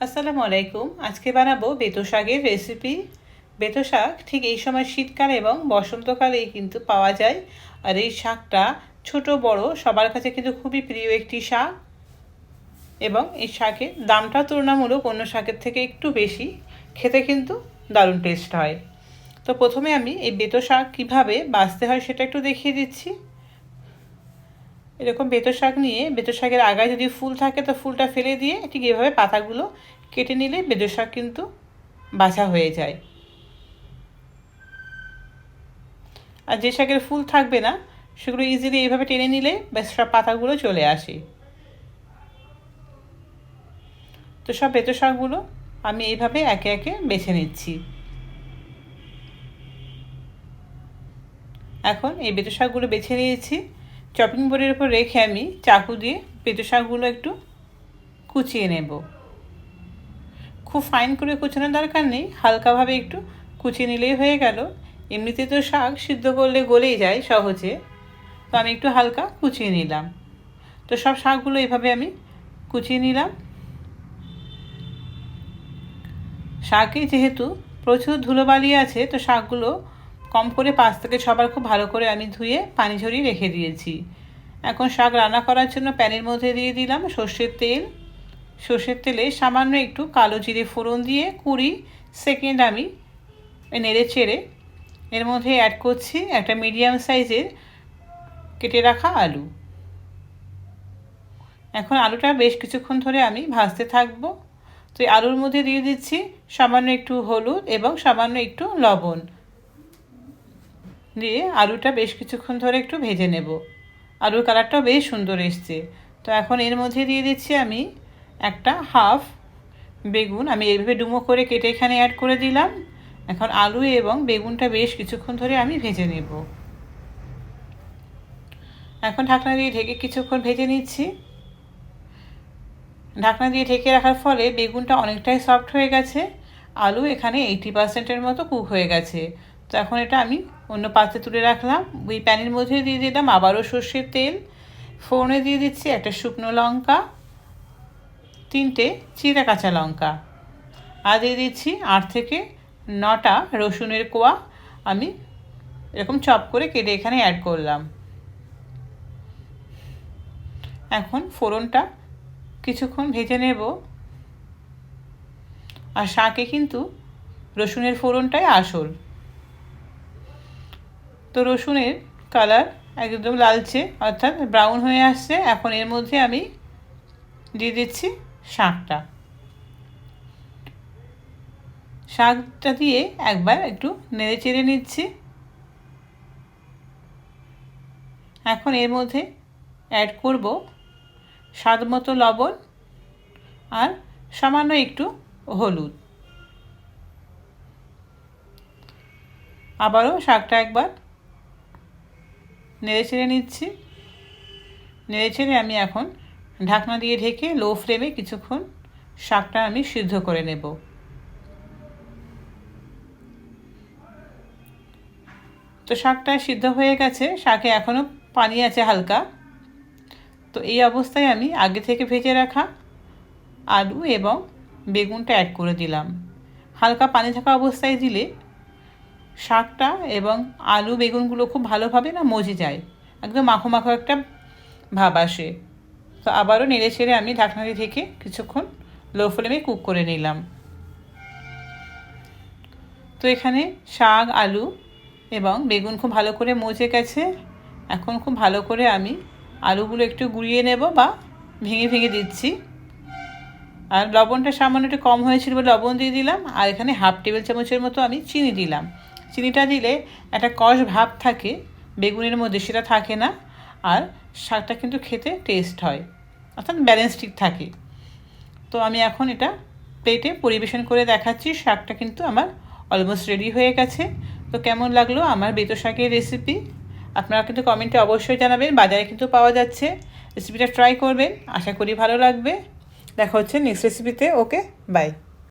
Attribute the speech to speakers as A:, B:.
A: আসসালামু আলাইকুম। আজকে বানাবো বেতো শাকের রেসিপি বেতো শাক ঠিক এই সময় শীতকাল এবং বসন্তকালেই কিন্তু পাওয়া যায়। আর এই শাকটা ছোট, বড়, সবার কাছে কিন্তু খুবই প্রিয় একটি শাক। এবং এই শাকের দামটা তুলনামূলক অন্য শাকের থেকে একটু বেশি। খেতে কিন্তু দারুণ টেস্ট হয়। তো প্রথমে আমি এই বেতো শাক কীভাবে বাছতে হয় সেটা একটু দেখিয়ে দিচ্ছি। এরকম বেতো শাক নিয়ে বেতো শাকের আগায় যদি ফুল থাকে তো ফুলটা ফেলে দিয়ে ঠিক এভাবে পাতাগুলো কেটে নিলে বেতো শাক কিন্তু বাছা হয়ে যায়। আর যে শাকের ফুল থাকবে না, সেগুলো ইজিলি এইভাবে টেনে নিলে বেশ সব পাতাগুলো চলে আসে। তো সব বেতো শাকগুলো আমি এইভাবে একে একে বেছে নিচ্ছি। এখন এই বেতো শাকগুলো বেছে নিয়েছি। চপিং বোর্ডের উপর রেখে আমি চাকু দিয়ে পেটো শাকগুলো একটু কুচিয়ে নেব। খুব ফাইন করে কুচানোর দরকার নেই, হালকাভাবে একটু কুচিয়ে নিলেই হয়ে গেল। এমনিতে তো শাক সিদ্ধ করলে গলেই যায় সহজে, তো আমি একটু হালকা কুচিয়ে নিলাম। তো সব শাকগুলো এভাবে আমি কুচিয়ে নিলাম। শাকে যেহেতু প্রচুর ধুলোবালি আছে, তো শাকগুলো কম করে পাঁচ থেকে ছবার খুব ভালো করে আমি ধুয়ে পানি ঝরিয়ে রেখে দিয়েছি। এখন শাক রান্না করার জন্য প্যানের মধ্যে দিয়ে দিলাম সর্ষের তেল। সর্ষের তেলে সামান্য একটু কালো জিরে ফোড়ন দিয়ে কুড়ি সেকেন্ড আমি নেড়ে চেড়ে এর মধ্যে অ্যাড করছি একটা মিডিয়াম সাইজের কেটে রাখা আলু। এখন আলুটা বেশ কিছুক্ষণ ধরে আমি ভাজতে থাকব। তো আলুর মধ্যে দিয়ে দিচ্ছি সামান্য একটু হলুদ এবং সামান্য একটু লবণ। দিয়ে আলুটা বেশ কিছুক্ষণ ধরে একটু ভেজে নেব। আলুর কালারটাও বেশ সুন্দর এসছে। তো এখন এর মধ্যে দিয়ে দিচ্ছি আমি একটা হাফ বেগুন। আমি এইভাবে ডুমো করে কেটে এখানে অ্যাড করে দিলাম। এখন আলু এবং বেগুনটা বেশ কিছুক্ষণ ধরে আমি ভেজে নেব। এখন ঢাকনা দিয়ে ঢেকে কিছুক্ষণ ভেজে নিচ্ছি। ঢাকনা দিয়ে ঢেকে রাখার ফলে বেগুনটা অনেকটাই সফট হয়ে গেছে। আলু এখানে এইটি পার্সেন্টের মতো কুক হয়ে গেছে। তো এখন এটা আমি অন্য পাত্রে তুলে রাখলাম। ওই প্যানের মধ্যে দিয়ে দিলাম আবারও সর্ষের তেল। ফোড়নে দিয়ে দিচ্ছি একটা শুকনো লঙ্কা, তিনটে চিরা কাঁচা লঙ্কা। আর দিয়ে দিচ্ছি আট থেকে নটা রসুনের কোয়া। আমি এরকম চপ করে কেটে এখানে অ্যাড করলাম। এখন ফোড়নটা কিছুক্ষণ ভেজে নেব। আর শাকে কিন্তু রসুনের ফোড়নটাই আসল। তো রসুনের কালার একদম লালচে, অর্থাৎ ব্রাউন হয়ে আসছে। এখন এর মধ্যে আমি দিয়ে দিচ্ছি শাকটা। শাকটা দিয়ে একবার একটু নেড়ে চেড়ে নিচ্ছি। এখন এর মধ্যে অ্যাড করব স্বাদ মতো লবণ আর সামান্য একটু হলুদ। আবারও শাকটা একবার নেড়ে ছেড়ে নিচ্ছি। নেড়ে ছেড়ে আমি এখন ঢাকনা দিয়ে ঢেকে লো ফ্লেমে কিছুক্ষণ শাকটা আমি সিদ্ধ করে নেব। তো শাকটা সিদ্ধ হয়ে গেছে, শাকে এখনও পানি আছে হালকা। তো এই অবস্থায় আমি আগে থেকে ভেজে রাখা আলু এবং বেগুনটা অ্যাড করে দিলাম। হালকা পানি থাকা অবস্থায় দিলে শাকটা এবং আলু বেগুনগুলো খুব ভালোভাবে না মজে যায়। একদম মাখো মাখো একটা ভাব আসে। তো আবারও নেড়ে ছেড়ে আমি ঢাকনাটি থেকে কিছুক্ষণ লো ফ্লেমে কুক করে নিলাম। তো এখানে শাক, আলু এবং বেগুন খুব ভালো করে মজে গেছে। এখন খুব ভালো করে আমি আলুগুলো একটু গুঁড়িয়ে নেব বা ভেঙে ভেঙে দিচ্ছি। আর লবণটা সামান্য একটু কম হয়েছিল বলে লবণ দিয়ে দিলাম। আর এখানে হাফ টেবিল চামচের মতো আমি চিনি দিলাম। চিনিটা দিলে একটা কষ ভাব থাকে, বেগুনের মধ্যে সেটা থাকে না, আর শাকটা কিন্তু খেতে টেস্ট হয়, অর্থাৎ ব্যালেন্স ঠিক থাকে। তো আমি এখন এটা প্লেটে পরিবেশন করে দেখাচ্ছি, শাকটা কিন্তু আমার অলমোস্ট রেডি হয়ে গেছে। তো কেমন লাগল আমার বেতো শাকের রেসিপি আপনারা কিন্তু কমেন্টে অবশ্যই জানাবেন, বাজারে কিন্তু পাওয়া যাচ্ছে। রেসিপিটা ট্রাই করবেন, আশা করি ভালো লাগবে। দেখা হচ্ছে নেক্সট রেসিপিতে ওকে বাই